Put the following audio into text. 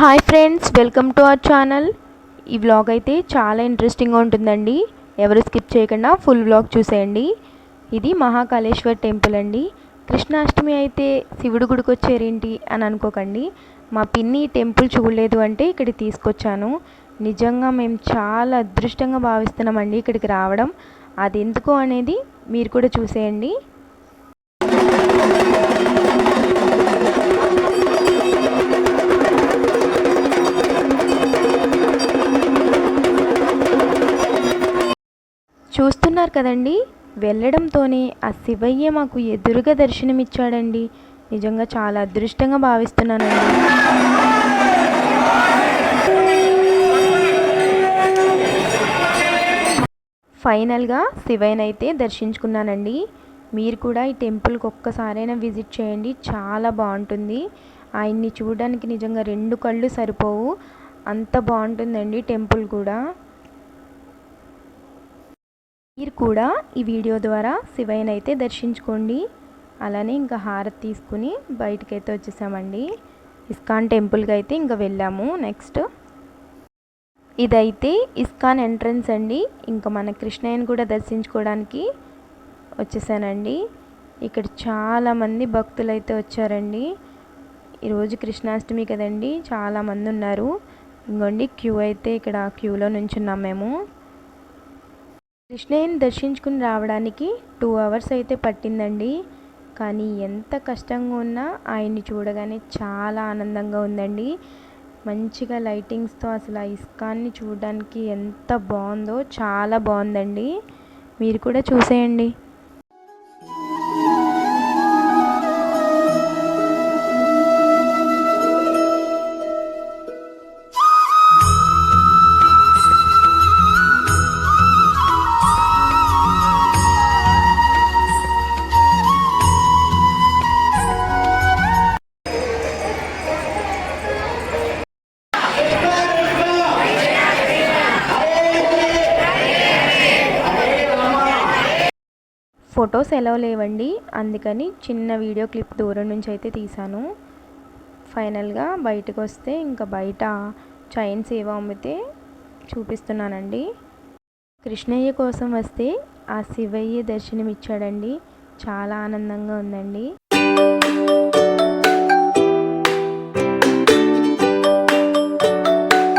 Hi friends welcome to our channel. ఈ vlog అయితే చాలా ఇంట్రెస్టింగ్గా ఉంటుందండి. ఎవరు స్కిప్ చేయకుండా ఫుల్ వ్లాగ్ చూసేయండి. ఇది మహాకాళేశ్వర్ టెంపుల్ అండి. కృష్ణాష్టమి అయితే శివుడు గుడికి వచ్చారేంటి అని అనుకోకండి. మా పిన్ని టెంపుల్ చూడలేదు అంటే ఇక్కడికి తీసుకొచ్చాను. నిజంగా మేము చాలా అదృష్టంగా భావిస్తున్నామండి ఇక్కడికి రావడం. అది ఎందుకు అనేది మీరు కూడా చూసేయండి. చూస్తున్నారు కదండి. వెళ్ళడంతోనే ఆ శివయ్య మాకు ఎదురుగా దర్శనమిచ్చాడండి. నిజంగా చాలా అదృష్టంగా భావిస్తున్నానండి. ఫైనల్గా శివయ్యనైతే అయితే దర్శించుకున్నానండి. మీరు కూడా ఈ టెంపుల్కి ఒక్కసారైనా విజిట్ చేయండి. చాలా బాగుంటుంది. ఆయన్ని చూడడానికి నిజంగా రెండు కళ్ళు సరిపోవు. అంత బాగుంటుందండి టెంపుల్ కూడా. మీరు కూడా ఈ వీడియో ద్వారా శివయ్యనైతే దర్శించుకోండి. అలానే ఇంకా హారతి తీసుకుని బయటకైతే వచ్చేసామండి. ఇస్కాన్ టెంపుల్కి అయితే ఇంకా వెళ్ళాము నెక్స్ట్. ఇదైతే ఇస్కాన్ ఎంట్రన్స్ అండి. ఇంకా మన కృష్ణయ్యని కూడా దర్శించుకోవడానికి వచ్చేసానండి. ఇక్కడ చాలామంది భక్తులు అయితే వచ్చారండి. ఈరోజు కృష్ణాష్టమి కదండి చాలామంది ఉన్నారు. ఇంకోండి క్యూ అయితే ఇక్కడ క్యూలో నుంచున్నాం మేము. కృష్ణయ్యని దర్శించుకుని రావడానికి టూ అవర్స్ అయితే పట్టిందండి. కానీ ఎంత కష్టంగా ఉన్నా ఆయన్ని చూడగానే చాలా ఆనందంగా ఉందండి. మంచిగా లైటింగ్స్తో అసలు ఆ ఇస్కాన్ని చూడడానికి ఎంత బాగుందో చాలా బాగుందండి. మీరు కూడా చూసేయండి. ఫొటోస్ ఎలా లేవండి? అందుకని చిన్న వీడియో క్లిప్ దూరం నుంచి అయితే తీసాను ఫైనల్గా బయటకు వస్తే ఇంకా బయట చైన్స్ ఏవో అమ్మితే చూపిస్తున్నానండి. కృష్ణయ్య కోసం వస్తే ఆ శివయ్య దర్శనం ఇచ్చాడండి చాలా ఆనందంగా ఉందండి.